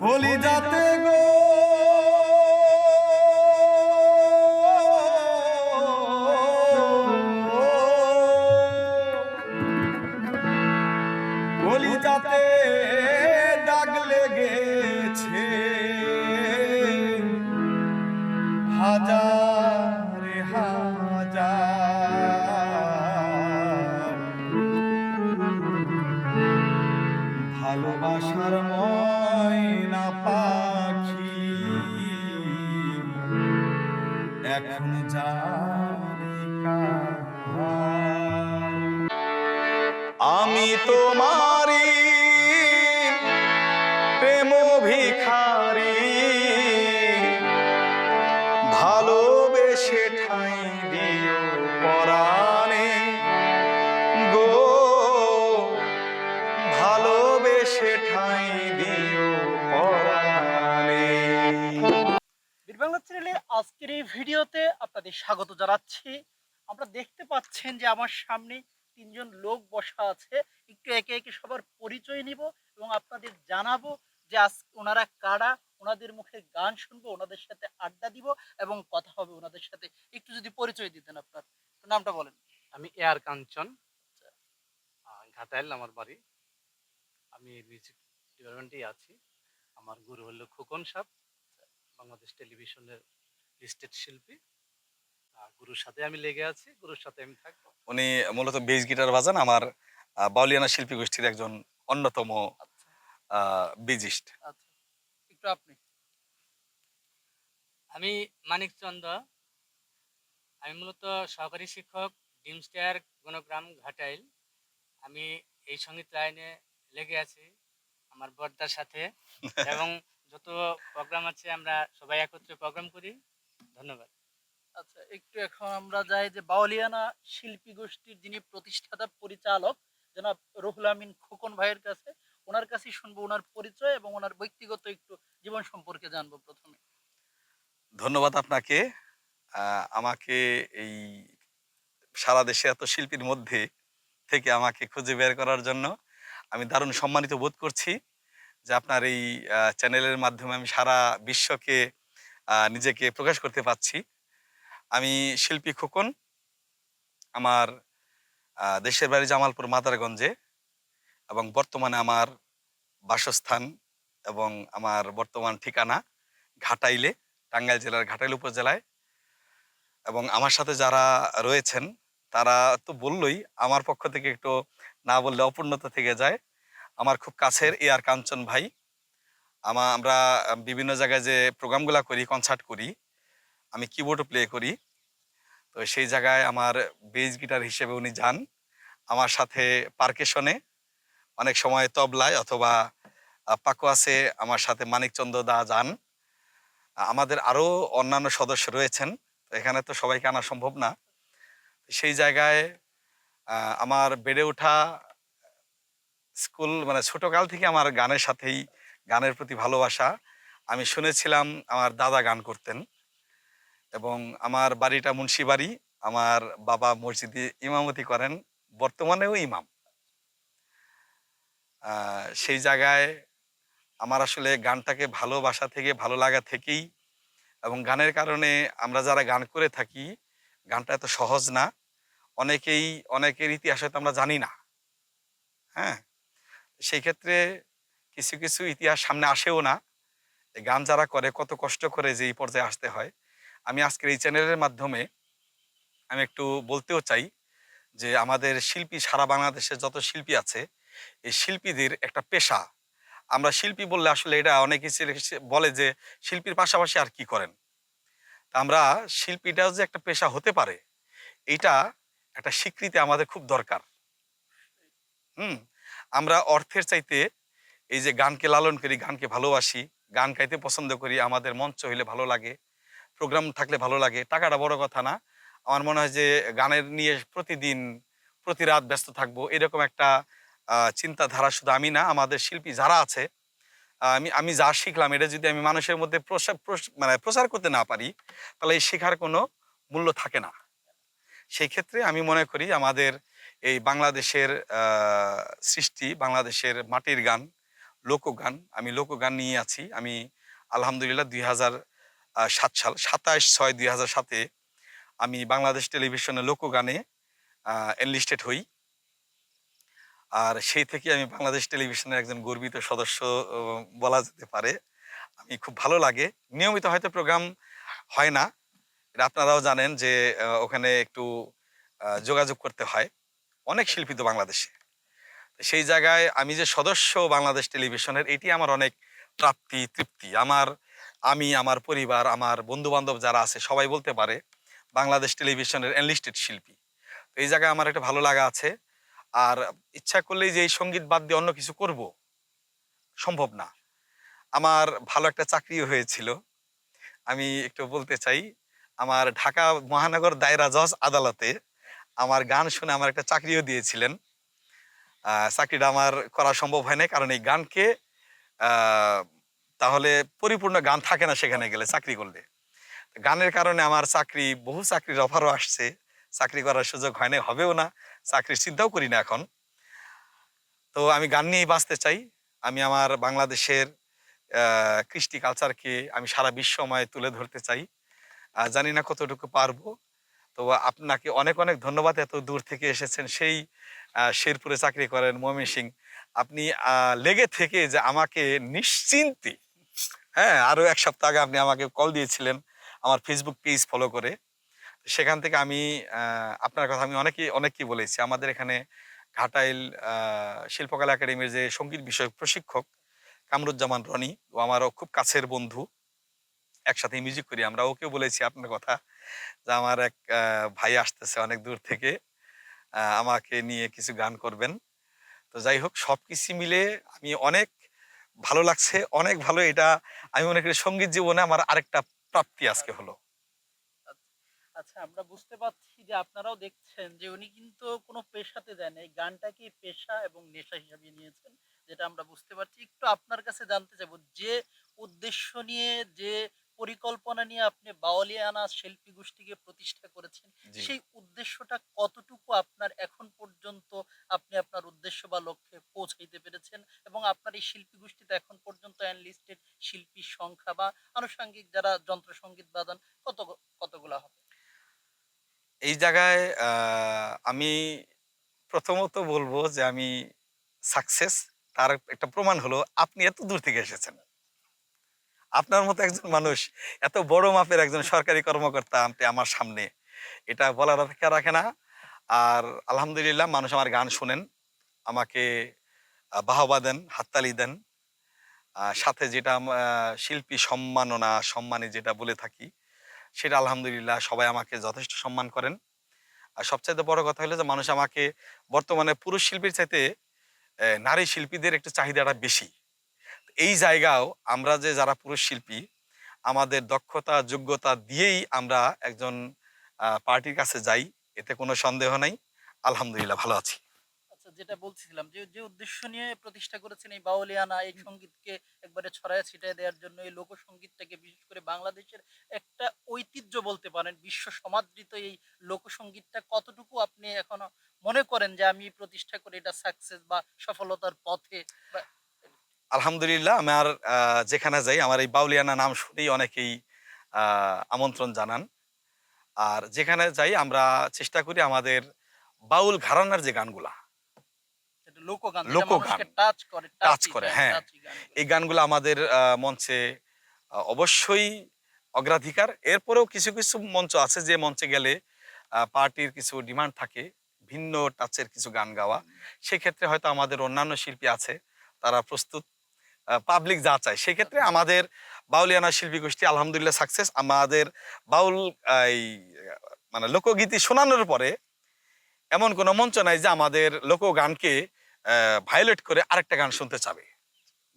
বলি যাতে গো। যাতে দাগ লেগেছে। হাজারে হাজার। ভালোবাসার ময়না পাখি এখন। আমি তোমারি প্রেম ভিখারি ভালোবেসে ঠাই দিও চ্যানেলের আজকের এই ভিডিওতে আপনাদের স্বাগত জানাচ্ছি। আমরা দেখতে পাচ্ছেন যে আমার সামনে তিনজন লোক বসা আছে। একটু একে একে সবার পরিচয় নিব এবং আপনাদের জানাব যে আজ ওনারা কারা ওনাদের মুখে গান শুনব ওনাদের সাথে আড্ডা দিব এবং কথা হবে ওনাদের সাথে। একটু যদি পরিচয় দিতেন আপনার নামটা বলেন। আমি এয়ার কাঞ্চন আহ, ঘাটাইল আমার বাড়ি। আমি মিউজিক ডিপার্টমেন্টেই আছি। আমার গুরু হলো খোকন সাহ বাংলাদেশ টেলিভিশনের লিস্টেড শিল্পী। গুরুর সাথে আমি লেগে আছি গুরুর সাথে আমি থাকব। উনি মূলত বেস গিটার বাজান আমার বাউলিয়ানা শিল্পী গোষ্ঠীর একজন অন্যতম আচ্ছা। বিজিস্ট। আচ্ছা। একটু আপনি। আমি মানিক চন্দ্র। আমি মূলত সহকারী শিক্ষক ডিমস্টার গণগ্রাম ঘাটাইল। আমি এই সংগীত লাইনে লেগে আছি আমার বর্দার সাথে। এবং যত প্রোগ্রাম আছে আমরা সবাই একত্রে প্রোগ্রাম করি। ধন্যবাদ। আচ্ছা একটু এখন আমরা যাই যে বাউলিয়ানা শিল্পী গোষ্ঠীর যিনি প্রতিষ্ঠাতা পরিচালক জনাব রুহুল আমিন খোকন ভাইয়ের কাছে ওনার কাছেই শুনব ওনার পরিচয় এবং ওনার ব্যক্তিগত একটু জীবন সম্পর্কে জানব প্রথমে। ধন্যবাদ আপনাকে। আমাকে এই সারা দেশে এত শিল্পীর মধ্যে থেকে আমাকে খুঁজে বের করার জন্য আমি দারুণ সম্মানিত বোধ করছি। যে আপনার এই চ্যানেলের মাধ্যমে আমি সারা বিশ্বকে নিজেকে প্রকাশ করতে পারছি। আমি শিল্পী খোকন, আমার দেশের বাড়ি জামালপুর মাদারগঞ্জে এবং বর্তমানে আমার বাসস্থান এবং আমার বর্তমান ঠিকানা ঘাটাইলে, টাঙ্গাইল জেলার ঘাটাইল উপজেলায়। এবং আমার সাথে যারা রয়েছেন, তারা তো বললই, আমার পক্ষ থেকে একটু না বললে অপূর্ণতা থেকে যায়। আমার খুব কাছের এ আর কাঞ্চন ভাই। আমা, আমরা বিভিন্ন জায়গায় যে প্রোগ্রামগুলো করি কনসার্ট করি, আমি কিবোর্ডও প্লে করি। তো সেই জায়গায় আমার বেস গিটার হিসেবে উনি যান আমার সাথে পার্কেশনে অনেক সময় তবলায় অথবা পাকোয়াসে আমার সাথে মানিকচন্দ্র দা যান। আমাদের আরও অন্যান্য সদস্য রয়েছেন এখানে তো সবাইকে আনা সম্ভব না। সেই জায়গায় আমার বেড়ে ওঠা স্কুল মানে ছোটকাল থেকে আমার গানের সাথেই গানের প্রতি ভালোবাসা। আমি শুনেছিলাম আমার দাদা গান করতেন এবং আমার বাড়িটা মুন্সি বাড়ি, আমার বাবা মসজিদে ইমামতি করেন, বর্তমানেও ইমাম। সেই জায়গায় আমার আসলে গানটাকে ভালোবাসা থেকে, ভালো লাগা থেকেই এবং গানের কারণে আমরা যারা গান করে থাকি, গানটা এত সহজ না। অনেকেই, অনেকের ইতিহাস হয়তো আমরা জানি না। হ্যাঁ? সেই ক্ষেত্রে কিছু কিছু ইতিহাস সামনে আসেও না। গান যারা করে, কত কষ্ট করে যে এই পর্যায়ে আসতে হয়। আমি আজকের এই চ্যানেলের মাধ্যমে আমি একটু বলতেও চাই যে আমাদের শিল্পী, সারা বাংলাদেশে যত শিল্পী আছে, এই শিল্পীদের একটা পেশা। আমরা শিল্পী বললে আসলে এটা অনেকে বলে যে শিল্পীর পাশাপাশি আর কি করেন? তা আমরা শিল্পীটাও যে একটা পেশা হতে পারে, এটা একটা স্বীকৃতি আমাদের খুব দরকার। হুম? আমরা অর্থের চাইতে এই যে গানকে লালন করি, গানকে ভালোবাসি, গান গাইতে পছন্দ করি, আমাদের মঞ্চ হইলে ভালো লাগে প্রোগ্রাম থাকলে ভালো লাগে, টাকাটা বড় কথা না। আমার মনে হয় যে গানের নিয়ে প্রতিদিন প্রতি রাত ব্যস্ত থাকব, এরকম একটা চিন্তাধারা শুধু আমি না, আমাদের শিল্পী যারা আছে আমি আমি যা শিখলাম, এটা যদি আমি মানুষের মধ্যে প্রসার প্রস- মানে প্রচার করতে না পারি, তাহলে এই শেখার কোনো মূল্য থাকে না। সেই ক্ষেত্রে আমি মনে করি আমাদের এই বাংলাদেশের সৃষ্টি, বাংলাদেশের মাটির গান, লোকগান। আমি লোকগান নিয়ে আছি। আমি আলহামদুলিল্লাহ দুই হাজার সাত সাল, সাতাশ ছয় দুই হাজার সাতে আমি বাংলাদেশ টেলিভিশনে লোকগানে এনলিস্টেড হই। আর সেই থেকে আমি বাংলাদেশ টেলিভিশনের একজন গর্বিত সদস্য বলা যেতে পারে। আমি খুব ভালো লাগে। নিয়মিত হয়তো প্রোগ্রাম হয় না। এটা আপনারাও জানেন যে ওখানে একটু যোগাযোগ করতে হয়। অনেক শিল্পী তো বাংলাদেশে। সেই জায়গায় আমি যে সদস্য বাংলাদেশ টেলিভিশনের, এটি আমার অনেক প্রাপ্তি, তৃপ্তি। আমার, আমি, আমার পরিবার, আমার বন্ধু বান্ধব যারা আছে, সবাই বলতে পারে বাংলাদেশ টেলিভিশনের এনলিস্টেড শিল্পী। তো এই জায়গায় আমার একটা ভালো লাগা আছে। আর ইচ্ছা করলেই যে এই সংগীত বাদ দিয়ে অন্য কিছু করব, সম্ভব না। আমার ভালো একটা চাকরিও হয়েছিল। আমি একটু বলতে চাই, আমার ঢাকা মহানগর দায়রা জজ আদালতে আমার গান শুনে আমার একটা চাকরিও দিয়েছিলেন। চাকরিটা আমার করা সম্ভব হয় না কারণ এই গানকে তাহলে পরিপূর্ণ গান থাকে না সেখানে গেলে চাকরি করলে। গানের কারণে আমার চাকরি, বহু চাকরির অফারও আসছে। চাকরি করার সুযোগ হয় না হবেও না, চাকরির চিন্তাও করি না এখন। তো আমি গান নিয়েই বাঁচতে চাই। আমি আমার বাংলাদেশের কৃষ্টি কালচারকে আমি সারা বিশ্বময় তুলে ধরতে চাই। জানি না কতটুকু পারব। তো আপনাকে অনেক অনেক ধন্যবাদ এত দূর থেকে এসেছেন। সেই শেরপুরে চাকরি করেন ময়মন সিং আপনি লেগে থেকে যে আমাকে নিশ্চিন্তে হ্যাঁ আরও এক সপ্তাহ আগে আপনি আমাকে কল দিয়েছিলেন আমার ফেসবুক পেজ ফলো করে। সেখান থেকে আমি আপনার কথা আমি অনেকেই অনেককেই বলেছি। আমাদের এখানে ঘাটাইল শিল্পকলা একাডেমির যে সংগীত বিষয়ক প্রশিক্ষক কামরুজ্জামান রনি, ও আমারও খুব কাছের বন্ধু। একসাথে মিউজিক করি আমরা, ওকেও বলেছি আপনার কথা। আমার এক ভাই আসতেছে অনেক দূর থেকে। আমাকে নিয়ে কিছু গান করবেন। তো যাই হোক, সবকিছু মিলে আমি অনেক ভালো লাগছে, অনেক ভালো। এটা আমি মনে করি সংগীত জীবনে আমার আরেকটা প্রাপ্তি আজকে হলো। আচ্ছা আমরা বুঝতে পারছি যে আপনারাও দেখছেন যে উনি কিন্তু কোনো পেশাতে দেন এই গানটাকে পেশা এবং নেশা হিসাবে নিয়েছেন, যেটা আমরা বুঝতে পারছি। একটু আপনার কাছে জানতে চাইব, যে উদ্দেশ্য নিয়ে, যে পরিকল্পনা নিয়ে আপনি বাওয়ালিয়ানা শিল্পী গোষ্ঠীকে প্রতিষ্ঠা করেছেন সেই উদ্দেশ্যটা কতটুকু আপনার এখন পর্যন্ত আপনি আপনার উদ্দেশ্য বা লক্ষ্যে পৌঁছাইতে পেরেছেন? এবং আপনার এই শিল্পী গোষ্ঠীতে এখন পর্যন্ত অ্যানলিস্টেড শিল্পীর সংখ্যা বা আনুষঙ্গিক যারা যন্ত্র সংগীত বাদন কত কতগুলা হবে? এই জায়গায় আমি প্রথমত বলব যে আমি সাকসেস তার একটা প্রমাণ হলো আপনি এত দূর থেকে এসেছেন। আপনার মতো একজন মানুষ, এত বড় মাপের একজন সরকারি কর্মকর্তা আপনি আমার সামনে। এটা বলার অপেক্ষা রাখে না। আর আলহামদুলিল্লাহ মানুষ আমার গান শুনেন, আমাকে বাহবা দেন, হাততালি দেন। সাথে যেটা শিল্পী সম্মাননা, সম্মানে যেটা বলে থাকি, সেটা আলহামদুলিল্লাহ সবাই আমাকে যথেষ্ট সম্মান করেন। আর সবচাইতে বড় কথা হলো যে মানুষ আমাকে বর্তমানে পুরুষ শিল্পীর চাইতে নারী শিল্পীদের একটু চাহিদাটা বেশি। এই জায়গাও আমরা যে যারা পুরুষ শিল্পী আমাদের দক্ষতা, যোগ্যতা দিয়েই আমরা একজন পার্টির কাছে যাই, এতে কোনো সন্দেহ নাই। আলহামদুলিল্লাহ ভালো আছি। আচ্ছা যেটা বলছিলাম যে যে উদ্দেশ্য নিয়ে প্রতিষ্ঠা করেছেন এই বাউলিয়ানা, এই সঙ্গীতকে একবারে ছড়ায় ছিটায় দেওয়ার জন্য এই লোকসঙ্গীতটাকে, বিশেষ করে বাংলাদেশের একটা ঐতিহ্য বলতে পারেন, বিশ্ব সমাদৃত এই লোকসঙ্গীতটা কতটুকু আপনি এখনও মনে করেন যে, আমি প্রতিষ্ঠা করে এটা সাকসেস বা সফলতার পথে আলহামদুলিল্লাহ আমার যেখানে যাই আমার এই বাউলিয়ানা নাম শুনেই অনেকেই আমন্ত্রণ জানান। আর যেখানে যাই আমরা চেষ্টা করি আমাদের বাউল ঘরানার যে গানগুলা। লোকগান। টাচ করে হ্যাঁ। এই গানগুলো। আমাদের মঞ্চে অবশ্যই অগ্রাধিকার। এরপরেও কিছু কিছু মঞ্চ আছে যে মঞ্চে গেলে পার্টির কিছু ডিমান্ড থাকে ভিন্ন টাচের কিছু গান গাওয়া। সেক্ষেত্রে হয়তো আমাদের অন্যান্য শিল্পী আছে তারা প্রস্তুত পাবলিক যা চায়। সেক্ষেত্রে আমাদের বাউলিয়ানা শিল্পী গোষ্ঠী আলহামদুলিল্লাহ সাকসেস আমাদের বাউল এই মানে লোকগীতি শোনানোর পরে এমন কোনো মঞ্চ নাই যে আমাদের লোকগানকে ভায়োলেট করে আরেকটা গান শুনতে চাবে।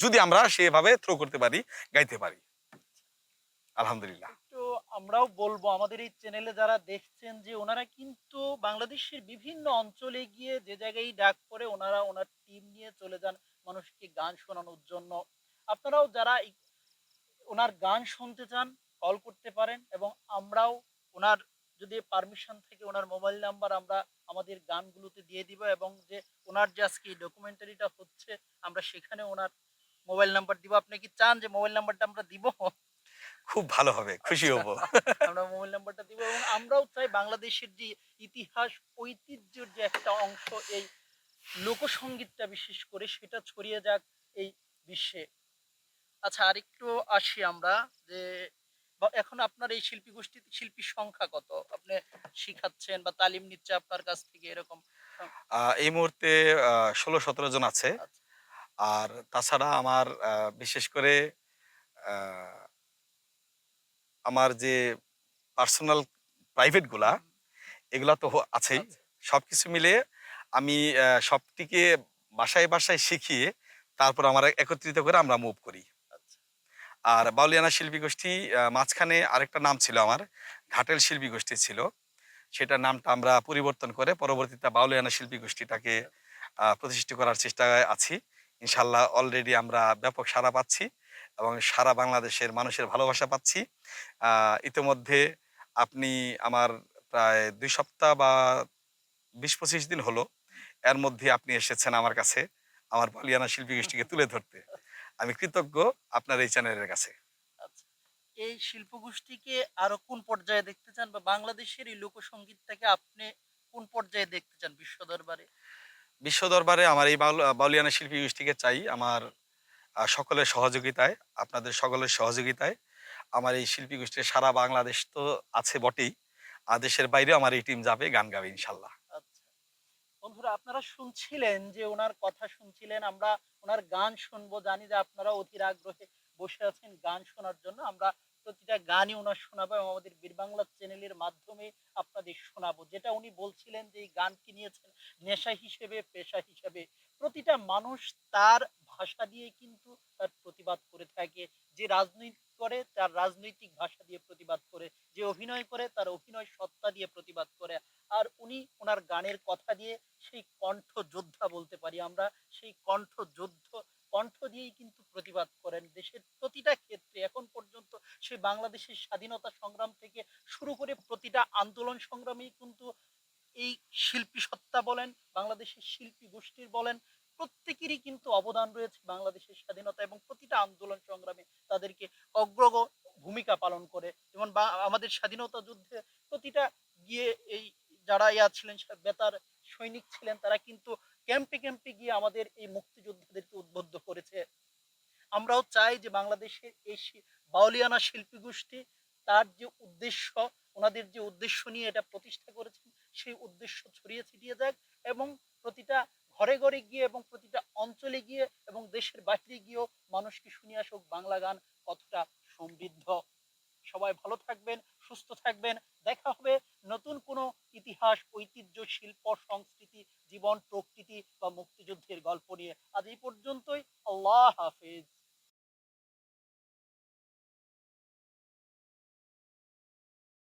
যদি আমরা সেভাবে থ্রো করতে পারি, গাইতে পারি। আলহামদুলিল্লাহ। আমরাও বলব, আমাদের এই চ্যানেলে যারা দেখছেন যে ওনারা কিন্তু বাংলাদেশের বিভিন্ন অঞ্চলে গিয়ে যে জায়গায় ডাক পরে ওনারা, ওনার টিম নিয়ে চলে যান। মানুষকে গান শোনানোর জন্য। আপনারাও যারা ওনার গান শুনতে চান কল করতে পারেন এবং আমরাও ওনার যদি পারমিশন থেকে ওনার মোবাইল নাম্বার আমরা আমাদের গানগুলোতে দিয়ে দিব এবং যে ওনার যে আজকে এই ডকুমেন্টারিটা হচ্ছে আমরা সেখানে ওনার মোবাইল নাম্বার দিব। আপনি কি চান যে মোবাইল নাম্বারটা আমরা দিব? খুব ভালো হবে খুশি আচ্ছা। হব আমরা মোবাইল নাম্বারটা দিব এবং আমরাও চাই বাংলাদেশের যে ইতিহাস ঐতিহ্যের যে একটা অংশ এই লোকসঙ্গীতটা বিশেষ করে সেটা ছড়িয়ে যাক এই বিশ্বে। আচ্ছা আরেকটু আসি আমরা যে এখন আপনার এই শিল্পী গোষ্ঠী শিল্পীর সংখ্যা কত? আপনি শিখাচ্ছেন বা তালিম নিচ্ছে আপনার কাছ থেকে এরকম? এই মুহূর্তে ষোলো সতেরো জন আছে। আচ্ছা। আর তাছাড়া আমার বিশেষ করে আমার যে পার্সোনাল প্রাইভেটগুলা এগুলা তো আছেই। আচ্ছা। সবকিছু মিলে আমি সবটিকে বাসায় বাসায় শিখিয়ে তারপর আমরা একত্রিত করে আমরা মুভ করি। আচ্ছা। আর বাউলিয়ানা শিল্পী গোষ্ঠী মাঝখানে আরেকটা নাম ছিল আমার ঘাটেল শিল্পী গোষ্ঠী ছিল। সেটার নামটা আমরা পরিবর্তন করে পরবর্তীতে বাউলিয়ানা শিল্পী গোষ্ঠীটাকে প্রতিষ্ঠিত করার চেষ্টায় আছি। ইনশাল্লাহ অলরেডি আমরা ব্যাপক সাড়া পাচ্ছি এবং সারা বাংলাদেশের মানুষের ভালোবাসা পাচ্ছি। ইতিমধ্যে আপনি আমার প্রায় দুই সপ্তাহ বা বিশ পঁচিশ দিন হলো এর মধ্যে আপনি এসেছেন আমার কাছে আমার বালিয়ানা শিল্পী গোষ্ঠীকে তুলে ধরতে। আমি কৃতজ্ঞ আপনার এই চ্যানেলের কাছে। আচ্ছা এই শিল্প গোষ্ঠীকে আরও কোন পর্যায়ে দেখতে চান বা বাংলাদেশের এই লোকসঙ্গীতটাকে আপনি কোন পর্যায়ে দেখতে চান বিশ্ব দরবারে? বিশ্ব দরবারে আমার এই বাউল- বাউলিয়ানা শিল্পী গোষ্ঠীকে চাই আমার সকলের সহযোগিতায় আপনাদের সকলের সহযোগিতায়। আমার এই শিল্পী গোষ্ঠীর সারা বাংলাদেশ তো আছে বটেই আর দেশের বাইরেও আমার এই টিম যাবে গান গাবে ইনশাল্লাহ। বন্ধুরা, আপনারা শুনছিলেন যে ওনার কথা শুনছিলেন, আমরা ওনার গান শুনব। জানি যে আপনারা অধীর আগ্রহে বসে আছেন গান শোনার জন্য। আমরা প্রতিটা গানই ওনার শোনাবো এবং আমাদের বীর বাংলা চ্যানেলের মাধ্যমে আপনাদের শোনাবো। যেটা উনি বলছিলেন যে এই গানকে নিয়েছেন নেশা হিসেবে, পেশা হিসেবে। প্রতিটা মানুষ তার ভাষা দিয়ে কিন্তু তার প্রতিবাদ করে থাকে। যে রাজনীতি করে, তার রাজনৈতিক ভাষা দিয়ে প্রতিবাদ করে। যে অভিনয় করে, তার অভিনয় সত্তা দিয়ে প্রতিবাদ করে। আর উনি ওনার গানের কথা দিয়ে সেই কণ্ঠ যোদ্ধা বলতে পারি আমরা, সেই কণ্ঠ যুদ্ধ কণ্ঠ দিয়েই কিন্তু প্রতিবাদ করেন দেশের প্রতিটা ক্ষেত্রে। এখন পর্যন্ত সেই বাংলাদেশের স্বাধীনতা সংগ্রাম থেকে শুরু করে প্রতিটা আন্দোলন সংগ্রামেই কিন্তু এই শিল্পী সত্তা বলেন, বাংলাদেশের শিল্পী গোষ্ঠীর বলেন, প্রত্যেকেরই কিন্তু অবদান রয়েছে বাংলাদেশের স্বাধীনতা এবং প্রতিটা আন্দোলন সংগ্রামে তাদেরকে অগ্রগ ভূমিকা পালন করে। যেমন আমাদের স্বাধীনতা যুদ্ধে প্রতিটা গিয়ে এই যারা ইয়া ছিলেন বেতার সৈনিক ছিলেন, তারা কিন্তু ক্যাম্পে ক্যাম্পে গিয়ে আমাদের এই মুক্তিযোদ্ধাদেরকে উদ্বুদ্ধ করেছে। আমরাও চাই যে বাংলাদেশের এই বাউলিয়ানা শিল্পী গোষ্ঠী তার যে উদ্দেশ্য, ওনাদের যে উদ্দেশ্য নিয়ে এটা প্রতিষ্ঠা করেছেন, সেই উদ্দেশ্য ছড়িয়ে ছিটিয়ে যাক এবং প্রতিটা ঘরে ঘরে গিয়ে এবং প্রতিটা অঞ্চলে গিয়ে এবং দেশের বাইরে গিয়েও মানুষকে শুনিয়ে আসুক বাংলা গান কতটা সমৃদ্ধ। সবাই ভালো থাকবেন। সুস্থ থাকবেন। দেখা হবে নতুন কোনো ইতিহাস, ঐতিহ্য, শিল্প, সংস্কৃতি, জীবন, প্রকৃতি বা মুক্তিযুদ্ধের গল্প নিয়ে। আজ এই পর্যন্তই। আল্লাহ হাফেজ।